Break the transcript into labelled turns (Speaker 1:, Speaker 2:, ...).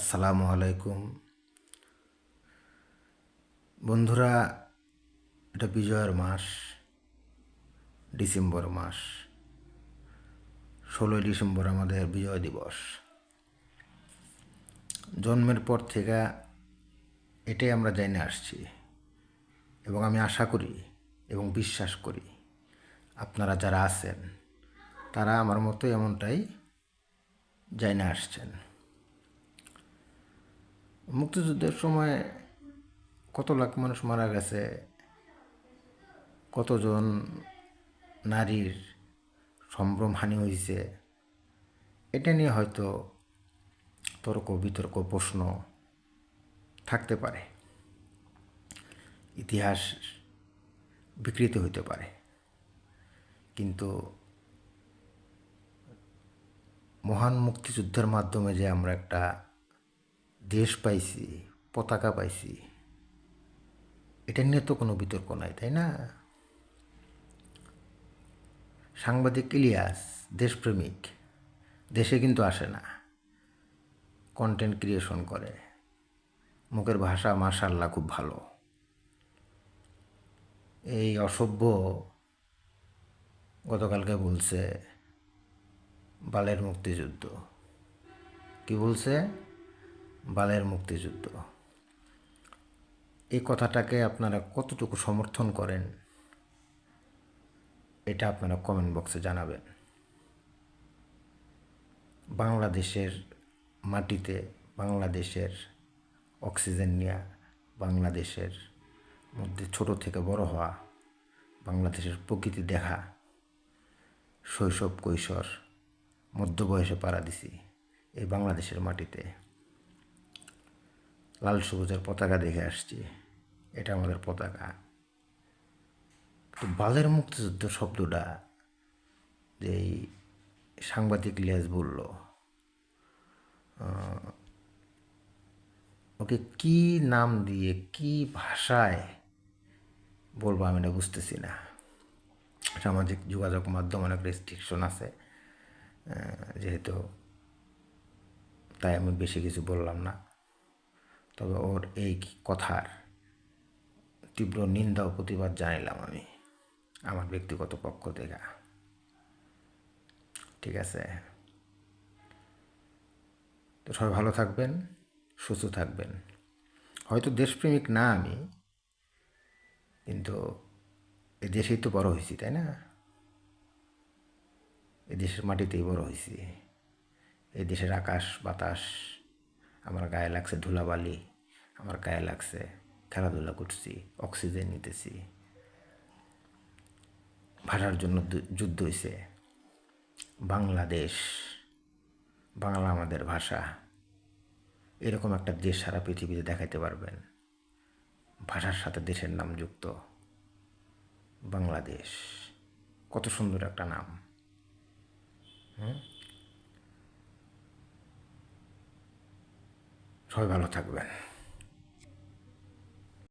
Speaker 1: আসসালামু আলাইকুম। বন্ধুরা, এটা বিজয়ের মাস, ডিসেম্বর মাস। ষোলোই ডিসেম্বর আমাদের বিজয় দিবস। জন্মের পর থেকে এটাই আমরা জেনে আসছি এবং আমি আশা করি এবং বিশ্বাস করি আপনারা যারা আছেন, তারা আমার মতো এমনটাই জেনে আসছেন। মুক্তিযুদ্ধের সময় কত লাখ মানুষ মারা গেছে? কতজন নারীর সম্ভ্রম হানি হয়েছে এটা নিয়ে হয়তো তর্ক, বিতর্ক, প্রশ্ন থাকতে পারে। ইতিহাস বিকৃত হইতে পারে। কিন্তু মহান মুক্তিযুদ্ধের মাধ্যমে যে আমরা একটা দেশ পাইছি, পতাকা পাইছি। এটা নিয়ে তো কোনো বিতর্ক নাই, তাই না? সাংবাদিক ইলিয়াস, দেশপ্রেমিক, দেশে কিন্তু আসে না। কন্টেন্ট ক্রিয়েশন করে। মুখের ভাষা মাশাল্লাহ খুব ভালো। এই অসভ্য গতকালকে বলছে, বালের মুক্তিযুদ্ধ। কি বলছে? বালের মুক্তিযুদ্ধ। এই কথাটাকে আপনারা কতটুকু সমর্থন করেন, এটা আপনারা কমেন্ট বক্সে জানাবেন। বাংলাদেশের মাটিতে বাংলাদেশের অক্সিজেন নেওয়া বাংলাদেশের মধ্যে ছোট থেকে বড় হওয়া, বাংলাদেশের প্রকৃতি দেখা, শৈশব কৈশোর মধ্য বয়সে পাড়া দিছি এই বাংলাদেশের মাটিতে। লাল সবুজের পতাকা দেখে আসছি। এটা আমাদের পতাকা। তো বালের মুক্তিযুদ্ধ শব্দটা যে সাংবাদিক লেজ বলল ওকে কি নাম দিয়ে কি ভাষায় বলব আমি না বুঝতেছি না। সামাজিক যোগাযোগ মাধ্যম অনেক রেস্ট্রিকশন আছে যেহেতু তাই আমি বেশি কিছু বললাম না। তবে ওর এই কথার তীব্র নিন্দা ও প্রতিবাদ জানাইলাম আমি আমার ব্যক্তিগত পক্ষ থেকে। ঠিক আছে? তো সবাই ভালো থাকবেন, সুস্থ থাকবেন। হয়তো দেশপ্রেমিক না আমি, কিন্তু এ দেশেই তো বড় হয়েছি, তাই না? এ দেশের মাটিতেই বড় হয়েছি। এই দেশের আকাশ, বাতাস আমার গায়ে লাগছে ধুলাবালি, আমার গায়ে লাগছে খেলাধুলা করছি, অক্সিজেন নিতেছি। ভাষার জন্য যুদ্ধ হয়েছে বাংলাদেশ, বাংলা আমাদের ভাষা। এরকম একটা দেশ সারা পৃথিবীতে দেখাইতে পারবেন। ভাষার সাথে দেশের নাম যুক্ত। বাংলাদেশ, কত সুন্দর একটা নাম। হুম? সবাই ভালো থাকবেন।